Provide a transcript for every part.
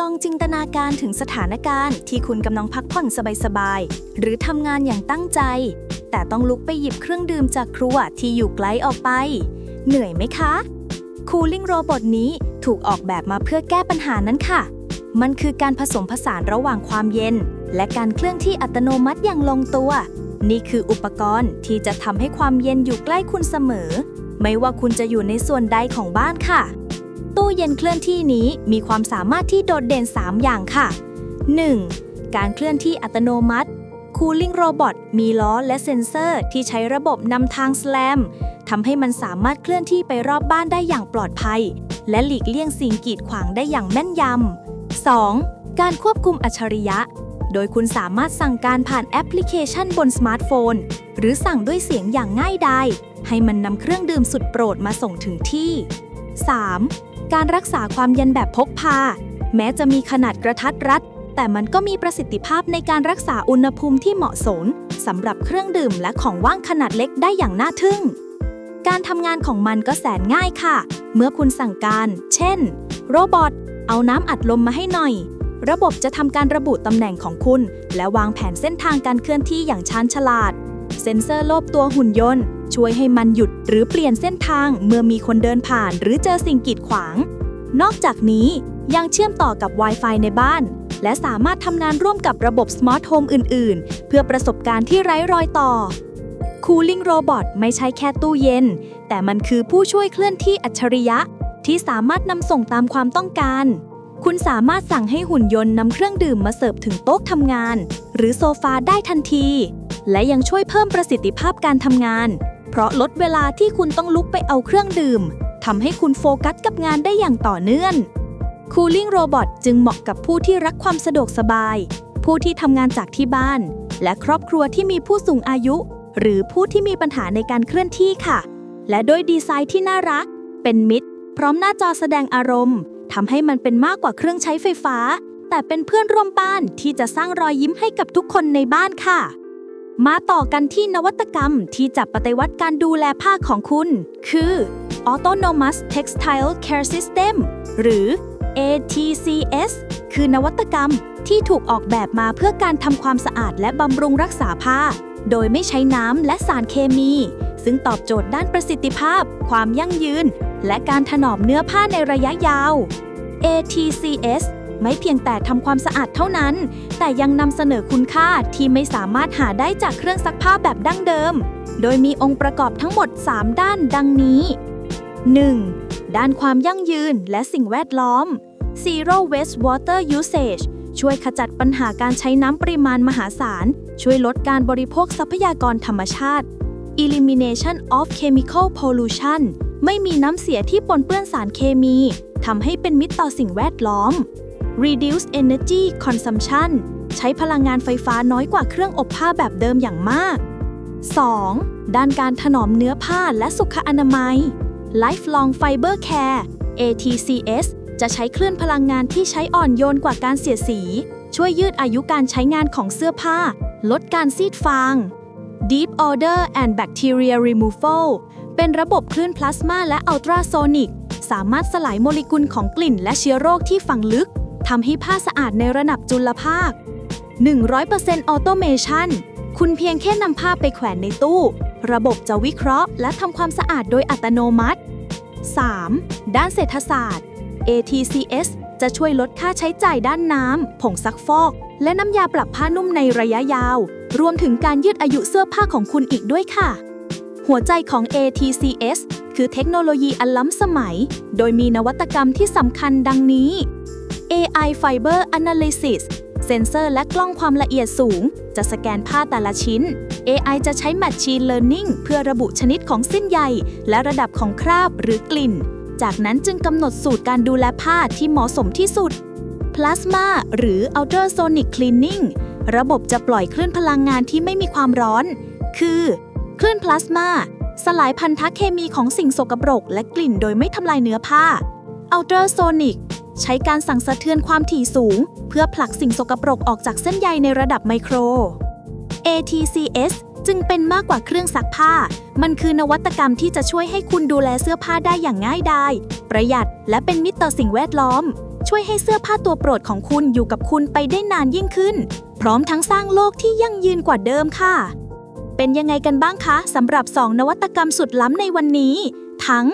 ลองจินตนาการถึงสถานการณ์ที่คุณกำลังพักผ่อนสบายๆ หรือทำงานอย่างตั้งใจ แต่ต้องลุกไปหยิบเครื่องดื่มจากครัวที่อยู่ไกลออกไป เหนื่อยไหมคะ Cooling Robot นี้ถูกออกแบบมาเพื่อแก้ปัญหานั้นค่ะ มันคือการผสมผสานระหว่างความเย็น และการเคลื่อนที่อัตโนมัติอย่างลงตัว นี่คืออุปกรณ์ที่จะทำให้ความเย็นอยู่ใกล้คุณเสมอ ไม่ว่าคุณจะอยู่ในส่วนใดของบ้านค่ะ ตู้เย็นเคลื่อนที่นี้มีความสามารถที่โดดเด่น 3 อย่างค่ะ 1. การเคลื่อนที่อัตโนมัติ Cooling Robot มีล้อและเซ็นเซอร์ที่ใช้ระบบนำทาง SLAM ทำให้มันสามารถเคลื่อนที่ไปรอบบ้านได้อย่างปลอดภัย และหลีกเลี่ยงสิ่งกีดขวางได้อย่างแม่นยำ 2. การควบคุมอัจฉริยะ โดยคุณสามารถสั่งการผ่านแอปพลิเคชันบนสมาร์ทโฟน หรือสั่งด้วยเสียงอย่างง่ายดายให้มันนำเครื่องดื่มสุดโปรดมาส่งถึงที่ 3. การรักษาความเย็นแบบพกพา แม้จะมีขนาดกระทัดรัด แต่มันก็มีประสิทธิภาพในการรักษาอุณหภูมิที่เหมาะสมสำหรับเครื่องดื่มและของว่างขนาดเล็กได้อย่างน่าทึ่ง การทำงานของมันก็แสนง่ายค่ะ เมื่อคุณสั่งการ เช่น โรบอท เอาน้ำอัดลมมาให้หน่อย ระบบจะทำการระบุตำแหน่งของคุณ และวางแผนเส้นทางการเคลื่อนที่อย่างชาญฉลาด เซ็นเซอร์โลบตัวหุ่นยนต์ ช่วยให้มันหยุดหรือเปลี่ยนเส้นทางเมื่อมีคนเดินผ่านหรือเจอสิ่งกีดขวาง นอกจากนี้ยังเชื่อมต่อกับ Wi-Fi ในบ้าน และสามารถทำงานร่วมกับระบบ Smart Home อื่น ๆ เพื่อประสบการณ์ที่ไร้รอยต่อ Cooling Robot ไม่ใช่แค่ตู้เย็น แต่มันคือผู้ช่วยเคลื่อนที่อัจฉริยะ ที่สามารถนำส่งตามความต้องการ คุณสามารถสั่งให้หุ่นยนต์นำเครื่องดื่มมาเสิร์ฟถึงโต๊ะทำงาน หรือโซฟาได้ทันที และยังช่วยเพิ่มประสิทธิภาพการทำงาน เพราะลดเวลาที่คุณต้องลุกไปเอาเครื่องดื่มทำให้คุณโฟกัสกับงานได้อย่างต่อเนื่อง Cooling Robot จึงเหมาะกับผู้ที่รักความสะดวกสบาย ผู้ที่ทำงานจากที่บ้าน และครอบครัวที่มีผู้สูงอายุ หรือผู้ที่มีปัญหาในการเคลื่อนที่ค่ะ และด้วยดีไซน์ที่น่ารัก เป็นมิตร พร้อมหน้าจอแสดงอารมณ์ทำให้มันเป็นมากกว่าเครื่องใช้ไฟฟ้า แต่เป็นเพื่อนร่วมบ้านที่จะสร้างรอยยิ้มให้กับทุกคนในบ้านค่ะ มาต่อกันที่นวัตกรรมที่จะปฏิวัติการดูแลผ้าของคุณ คือ Autonomous Textile Care System หรือ ATCS คือนวัตกรรมที่ถูกออกแบบมาเพื่อการทำความสะอาดและบำรุงรักษาผ้า โดยไม่ใช้น้ำและสารเคมี ซึ่งตอบโจทย์ด้านประสิทธิภาพ ความยั่งยืน และการถนอมเนื้อผ้าในระยะยาว ATCS ไม่เพียงแต่ทำความสะอาดเท่านั้น แต่ยังนำเสนอคุณค่าที่ไม่สามารถหาได้จากเครื่องซักผ้าแบบดั้งเดิม โดยมีองค์ประกอบทั้งหมด 3 ด้านดังนี้ 1. ด้านความยั่งยืนและสิ่งแวดล้อม Zero Waste Water Usage ช่วยขจัดปัญหาการใช้น้ำปริมาณมหาศาล ช่วยลดการบริโภคทรัพยากรธรรมชาติ Elimination of Chemical Pollution ไม่มีน้ำเสียที่ปนเปื้อนสารเคมีทำให้เป็นมิตรต่อสิ่งแวดล้อม Reduce Energy Consumption ใช้พลังงานไฟฟ้าน้อยกว่าเครื่องอบผ้าแบบเดิมอย่างมาก 2. ด้านการถนอมเนื้อผ้าและสุขอนามัย Lifelong Fiber Care ATCS จะใช้คลื่นพลังงานที่ใช้อ่อนโยนกว่าการเสียดสี ช่วยยืดอายุการใช้งานของเสื้อผ้า ลดการซีดฟาง Deep Odor and Bacteria Removal เป็นระบบคลื่นพลาสมาและอัลตราโซนิก สามารถสลายโมเลกุลของกลิ่นและเชื้อโรคที่ฝังลึก ทำให้ผ้าสะอาดในระดับจุลภาค 100% Automation คุณเพียงแค่นำผ้าไปแขวนในตู้ ระบบจะวิเคราะห์ และทำความสะอาดโดยอัตโนมัติ 3. ด้านเศรษฐศาสตร์ ATCS จะช่วยลดค่าใช้จ่ายด้านน้ำ ผงซักฟอก และน้ำยาปรับผ้านุ่มในระยะยาว รวมถึงการยืดอายุเสื้อผ้าของคุณอีกด้วยค่ะ หัวใจของ ATCS คือเทคโนโลยีอันล้ำสมัย โดยมีนวัตกรรมที่สำคัญดังนี้ AI Fiber Analysis เซ็นเซอร์และกล้องความละเอียดสูง จะสแกนผ้าแต่ละชิ้น AI จะใช้ Machine Learning เพื่อระบุชนิดของเส้นใย และระดับของคราบหรือกลิ่น จากนั้นจึงกำหนดสูตรการดูแลผ้าที่เหมาะสมที่สุด Plasma หรือ Ultrasonic Cleaning ระบบจะปล่อยคลื่นพลังงานที่ไม่มีความร้อน คือคลื่นพลาสมาสลายพันธะเคมีของสิ่งสกปรก และกลิ่นโดยไม่ทำลายเนื้อผ้า Ultrasonic ใช้การสั่งสะเทือนความถี่สูง เพื่อผลักสิ่งสกปรกออกจากเส้นใยในระดับไมโคร ATCS จึงเป็นมากกว่าเครื่องซักผ้า มันคือนวัตกรรมที่จะช่วยให้คุณดูแลเสื้อผ้าได้อย่างง่ายดาย ประหยัดและเป็นมิตรต่อสิ่งแวดล้อม ช่วยให้เสื้อผ้าตัวโปรดของคุณอยู่กับคุณไปได้นานยิ่งขึ้น พร้อมทั้งสร้างโลกที่ยั่งยืนกว่าเดิมค่ะ เป็นยังไงกันบ้างคะสำหรับ 2 นวัตกรรมสุดล้ำในวันนี้ ทั้ง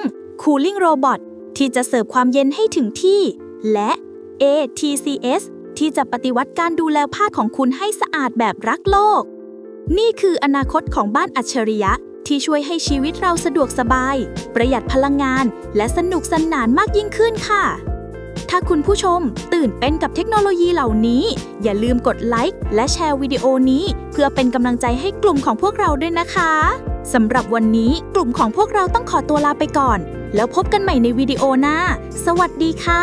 Cooling Robot ที่จะเสิร์ฟความเย็นให้ถึงที่ และ ATCS ที่จะปฏิวัติการดูแลผ้าของคุณให้สะอาดแบบรักโลก นี่คืออนาคตของบ้านอัจฉริยะที่ช่วยให้ชีวิตเราสะดวกสบาย ประหยัดพลังงาน และสนุกสนานมากยิ่งขึ้นค่ะ ถ้าคุณผู้ชมตื่นเป็นกับเทคโนโลยีเหล่านี้ อย่าลืมกดไลค์และแชร์วิดีโอนี้ เพื่อเป็นกำลังใจให้กลุ่มของพวกเราด้วยนะคะสำหรับวันนี้กลุ่มของพวกเราต้องขอตัวลาไปก่อน แล้วพบกันใหม่ในวิดีโอหน้า สวัสดีค่ะ